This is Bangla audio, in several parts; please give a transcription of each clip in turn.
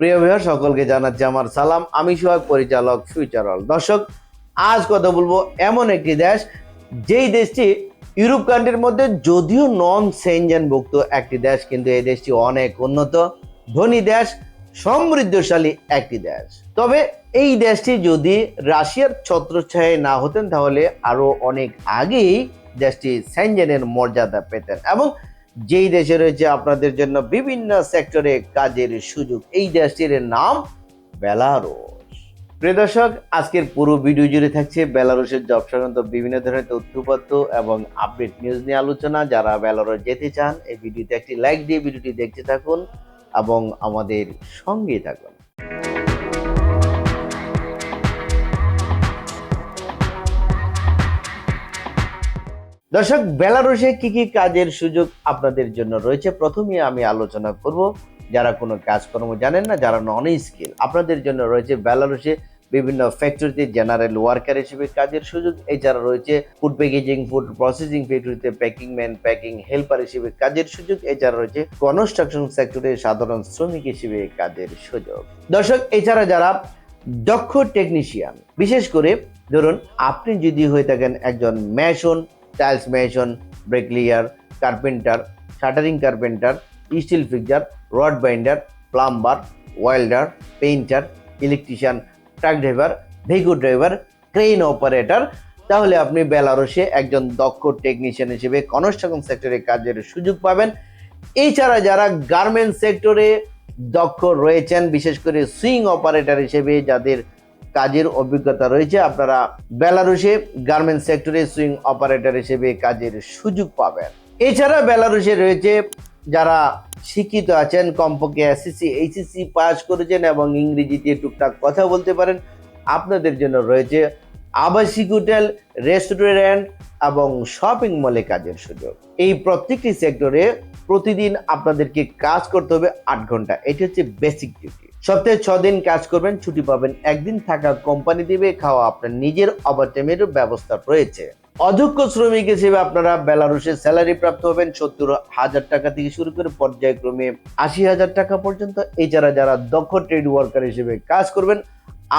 প্রিয় ভাইয়া সকলকে জানাচ্ছি আমার সালাম। আমি সোহাগ, পরিচালক ফিউচারল দর্শক, আজ কথা বলব এমন একটি দেশ, যেই দেশটি ইউরোপ কান্ট্রির মধ্যে যদিও নন সেনজেনভুক্ত একটি দেশ, কিন্তু এই দেশটি অনেক উন্নত, ধনী দেশ, সমৃদ্ধশালী একটি দেশ। তবে এই দেশটি যদি রাশিয়ার ছত্রছায়ায় না হতেন, তাহলে আরও অনেক আগেই দেশটি সেনজেনের মর্যাদা পেতেন এবং যেই দেশে রয়েছে আপনাদের জন্য বিভিন্ন সেক্টরে কাজের সুযোগ, এই দেশটির নাম বেলারো প্রিয় দর্শক, আজকের পুরো ভিডিও জুড়ে থাকছে বেলারুশের জব সংক্রান্ত বিভিন্ন ধরনের তথ্যপত্র এবং আপডেট নিউজ নিয়ে আলোচনা। যারা বেলারুশ যেতে চান, এই ভিডিওতে একটি লাইক দিয়ে ভিডিওটি দেখতে থাকুন এবং আমাদের সঙ্গে থাকুন। দর্শক বেলারুসে কি কি কাজের সুযোগ আপনাদের জন্য রয়েছে? প্রথমে আমি আলোচনা করব, যারা কোনো কাজকর্ম জানেন না, যারা নন স্কিল আপনাদের জন্য রয়েছে বেলারুসে বিভিন্ন ফ্যাক্টরিতে জেনারেল ওয়ার্কার হিসেবে কাজের সুযোগ। এছাড়া রয়েছে ফুড প্যাকেজিং ফুড প্রসেসিং ফ্যাক্টরিতে প্যাকিং ম্যান প্যাকিং হেল্পার হিসেবে কাজের সুযোগ। এছাড়া রয়েছে কনস্ট্রাকশন সেক্টরে সাধারণ শ্রমিক হিসেবে কাজের সুযোগ। দর্শক, এছাড়া যারা দক্ষ টেকনিশিয়ান বিশেষ করে ধরুন, আপনি যদি হয়ে থাকেন একজন mason tiles mason bricklayer carpenter shuttering carpenter steel fixer rod binder plumber welder painter electrician truck driver vehicle driver crane operator তাহলে আপনি বেলারসে একজন দক্ষ টেকনিশিয়ান হিসেবে কনস্ট্রাকশন সেক্টরে কাজের সুযোগ পাবেন। এছাড়া যারা গার্মেন্ট সেক্টরে দক্ষ রয়েছেন, বিশেষ করে সুইং অপারেটর হিসেবে যাদের কাজের অভিজ্ঞতা রয়েছে। আপনারা বেলারুসে গার্মেন্ট সেক্টরে সুইং অপারেটর হিসেবে কাজের সুযোগ পাবেন। এছাড়া বেলারুসে রয়েছে যারা শিক্ষিত আছেন, কমপক্ষে এসএসসি এইচএসসি পাস করেছেন এবং ইংরেজিতে টুকটাক কথা বলতে পারেন। আপনাদের জন্য রয়েছে আবাসিক হোটেল রেস্টুরেন্ট এবং শপিং মলে কাজের সুযোগ। এই প্রত্যেকটি সেক্টরে প্রতিদিন আপনাদেরকে কাজ করতে হবে আট ঘণ্টা। এটি হচ্ছে বেসিক ডিউটি সপ্তাহে ছ দিন কাজ করবেন, ছুটি পাবেন। একদিন থাকা কোম্পানি দিবে, খাওয়া আপনার নিজের ওভারটাইমের ব্যবস্থা রয়েছে। অধ্যক্ষ শ্রমিক হিসেবে আপনারা বেলারুসের স্যালারি প্রাপ্ত হবেন সত্তর হাজার টাকা থেকে শুরু করে পর্যায়ক্রমে আশি হাজার টাকা পর্যন্ত। এছাড়া যারা দক্ষ ট্রেড ওয়ার্কার হিসেবে কাজ করবেন,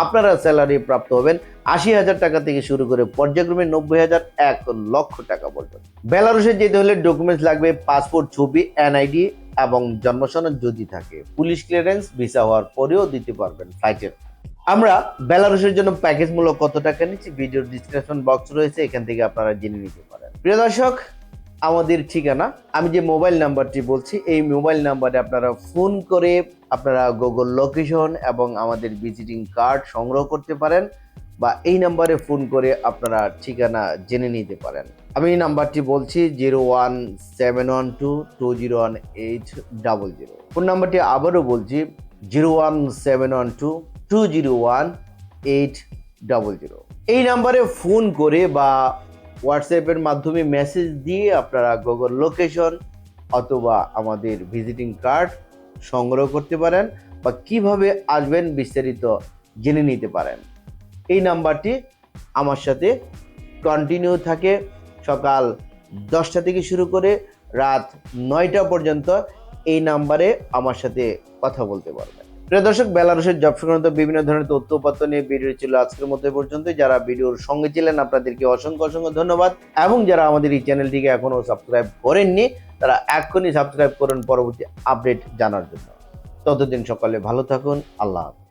আপনারা স্যালারি প্রাপ্ত হবেন আশি হাজার টাকা থেকে শুরু করে পর্যায়ক্রমে নব্বই হাজার এক লক্ষ টাকা পর্যন্ত। বেলারুসে যেতে হলে ডকুমেন্টস লাগবে পাসপোর্ট ছবি এনআইডি এবং জন্মসনদ যদি থাকে, পুলিশ ক্লিয়ারেন্স ভিসা হওয়ার পরেও দিতে পারবেন ফ্লাইটের আমরা বেলারুসের জন্য প্যাকেজ মূল্য কত টাকা নিচ্ছি? ভিডিওর ডিসক্রিপশন বক্স রয়েছে, এখান থেকে আপনারা জেনে নিতে পারেন। প্রিয় দর্শক, আমাদের ঠিকানা, আমি যে মোবাইল নাম্বারটি বলছি, এই মোবাইল নাম্বারে আপনারা ফোন করে আপনারা গুগল লোকেশন এবং আমাদের ভিজিটিং কার্ড সংগ্রহ করতে পারেন। বা এই নাম্বারে ফোন করে আপনারা ঠিকানা জেনে নিতে পারেন। আমি নাম্বারটি বলছি zero one seven one two two zero one eight double zero. Phone নাম্বারটি আবারও বলছি zero one seven one two two zero one eight double zero. এই নাম্বারে ফোন করে বা হোয়াটসঅ্যাপের মাধ্যমে মেসেজ দিয়ে আপনারা গুগল লোকেশন অথবা আমাদের ভিজিটিং কার্ড সংগ্রহ করতে পারেন বা কীভাবে আসবেন বিস্তারিত জেনে নিতে পারেন। এই নাম্বারটি আমার সাথে কন্টিনিউ থাকে সকাল দশটা থেকে শুরু করে রাত নয়টা পর্যন্ত এই নাম্বারে আমার সাথে কথা বলতে পারবেন। প্রিয় দর্শক বেলারুসের জব সংক্রান্ত বিভিন্ন ধরনের তথ্যপত্র নিয়ে ভিডিও ছিল আজকের মধ্যে পর্যন্ত যারা ভিডিওর সঙ্গে ছিলেন, আপনাদেরকে অসংখ্য অসংখ্য ধন্যবাদ। এবং যারা আমাদের এই চ্যানেলটিকে এখনও সাবস্ক্রাইব করেননি, তারা এক্ষুনি সাবস্ক্রাইব করুন পরবর্তী আপডেট জানার জন্য। ততদিন সকালে ভালো থাকুন, আল্লাহ হাফেজ।